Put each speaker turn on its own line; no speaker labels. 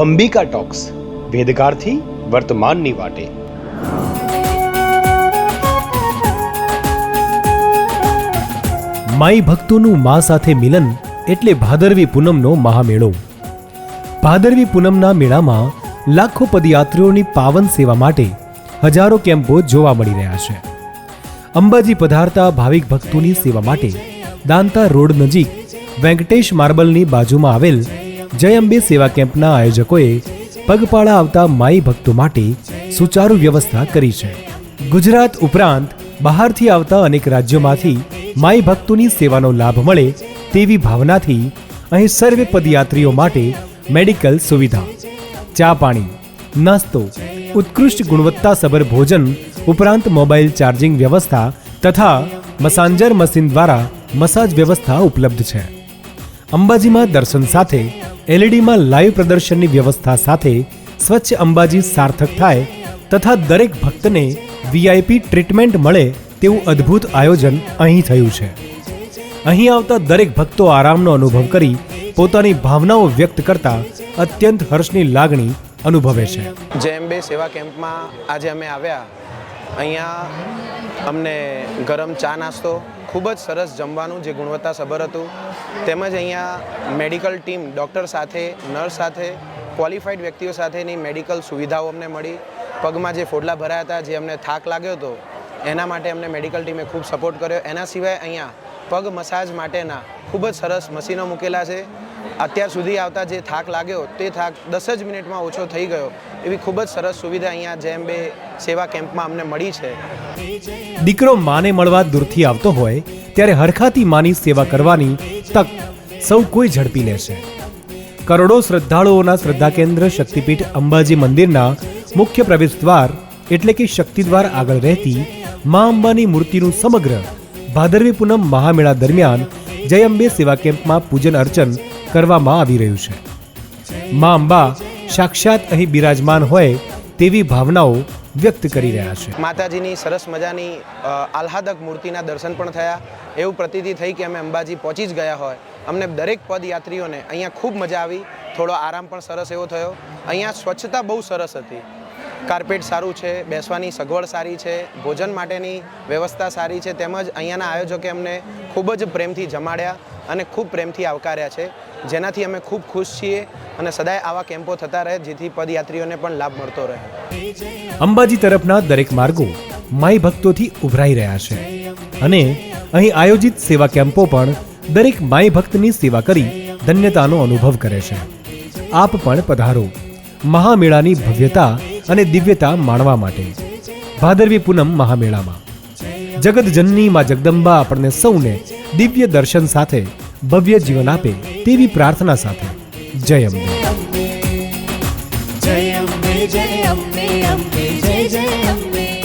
Ambika talks, વેદગારથી વર્તમાનની વાટે.
માઈ ભક્તોનું મા સાથે મિલન એટલે ભાદરવી પૂનમનો મહામેળો. ભાદરવી પૂનમના મેળામાં લાખો પદયાત્રીઓની પાવન સેવા માટે હજારો કેમ્પો જોવા મળી રહ્યા છે. અંબાજી પધારતા ભાવિક ભક્તોની સેવા માટે દાંતા રોડ નજીક વેંકટેશ માર્બલની બાજુમાં આવેલ જય અંબે સેવા કેમ્પના આયોજકોએ પગપાળા આવતા માઈ ભક્તો માટે સુચારુ વ્યવસ્થા કરી છે. ગુજરાત ઉપરાંત બહારથી આવતા અનેક રાજ્યોમાંથી માઈ ભક્તોની સેવાનો લાભ મળે તેવી ભાવનાથી અહીં સર્વે પદયાત્રીઓ માટે મેડિકલ સુવિધા, ચા પાણી, નાસ્તો, ઉત્કૃષ્ટ ગુણવત્તાસભર ભોજન ઉપરાંત મોબાઈલ ચાર્જિંગ વ્યવસ્થા તથા મસાંજર મશીન દ્વારા મસાજ વ્યવસ્થા ઉપલબ્ધ છે. અંબાજીમાં દર્શન સાથે એલઈડીમાં લાઈવ પ્રદર્શનની વ્યવસ્થા સાથે સ્વચ્છ અંબાજી સાર્થક થાય તથા દરેક ભક્તને વીઆઈપી ટ્રીટમેન્ટ મળે તેવું અદ્ભુત આયોજન અહીં થયું છે. અહીં આવતા દરેક ભક્તો આરામનો અનુભવ કરી પોતાની ભાવનાઓ વ્યક્ત કરતા અત્યંત હર્ષની લાગણી અનુભવે છે.
જેએમબે સેવા કેમ્પમાં આજે અમે આવ્યા, અહીંયા અમને ગરમ ચા નાસ્તો ખૂબ જ સરસ જમવાનું જે ગુણવત્તાસભર હતું. તેમજ અહીંયા મેડિકલ ટીમ, ડૉક્ટર સાથે, નર્સ સાથે, ક્વોલિફાઈડ વ્યક્તિઓ સાથેની મેડિકલ સુવિધાઓ અમને મળી. પગમાં જે ફોડલા ભરાયા હતા, જે અમને થાક લાગ્યો હતો, એના માટે અમને મેડિકલ ટીમે ખૂબ સપોર્ટ કર્યો. એના સિવાય અહીંયા પગ મસાજ માટેના ખૂબ જ સરસ મશીનો મૂકેલા છે. અત્યાર સુધી આવતા જે થાક લાગ્યો તે થાક દસ જ મિનિટમાં ઓછો થઈ ગયો. એવી ખૂબ જ સરસ સુવિધા અહીંયા જેમ બે સેવા કેમ્પમાં અમને મળી છે.
દીકરો માને મળવા દૂરથી આવતો હોય, ત્યારે હરખાતી માની સેવા કરવાની તક સૌ કોઈ ઝડપી લેશે. કરોડો શ્રદ્ધાળુઓના શ્રદ્ધા કેન્દ્ર શક્તિપીઠ અંબાજી મંદિરના મુખ્ય પ્રવેશ દ્વાર એટલે કે શક્તિ દ્વાર આગળ રહેતી મા અંબાની મૂર્તિનું સમગ્ર ભાદરવી પૂનમ મહામેળા દરમિયાન જય અંબે સેવા કેમ્પમાં પૂજન અર્ચન કરવામાં આવી રહ્યું છે. મા અંબા સાક્ષાત અહીં બિરાજમાન હોય તેવી ભાવનાઓ વ્યક્ત કરી રહ્યા છે.
માતાજીની સરસ મજાની આહ્લાદક મૂર્તિના દર્શન પણ થયા. એવું પ્રતીતિ થઈ કે અમે અંબાજી પહોંચી જ ગયા હોય. અમને દરેક પદયાત્રીઓને અહીંયા ખૂબ મજા આવી. થોડો આરામ પણ સરસ એવો થયો. અહીંયા સ્વચ્છતા બહુ સરસ હતી. કાર્પેટ સારું છે, બેસવાની સગવડ સારી છે, ભોજન માટેની વ્યવસ્થા સારી છે, તેમજ અહીંયાના આયોજકે અમને ખૂબ જ પ્રેમથી જમાડ્યા અને ખૂબ પ્રેમથી આવકાર્યા છે. જેનાથી અમે ખૂબ ખુશ છીએ અને સદાય આવા કેમ્પો થતા રહે, જેથી પદયાત્રીઓને પણ લાભ મળતો રહે.
અંબાજી તરફના દરેક માર્ગો માઈ ભક્તોથી ઉભરાઈ રહ્યા છે અને અહીં આયોજિત સેવા કેમ્પો પણ દરેક માઈ ભક્તની સેવા કરી ધન્યતાનો અનુભવ કરે છે. આપ પણ પધારો. મહામેળાની ભવ્યતા અને દિવ્યતા માણવા માટે. ભાદરવી પૂનમ મહામેળામાં. જગતજનની માં જગદંબા આપણને સૌને દિવ્ય દર્શન સાથે, ભવ્ય જીવન આપે તેવી પ્રાર્થના સાથે. જય અંબે
જય અંબે જય અંબે, જય જય અંબે.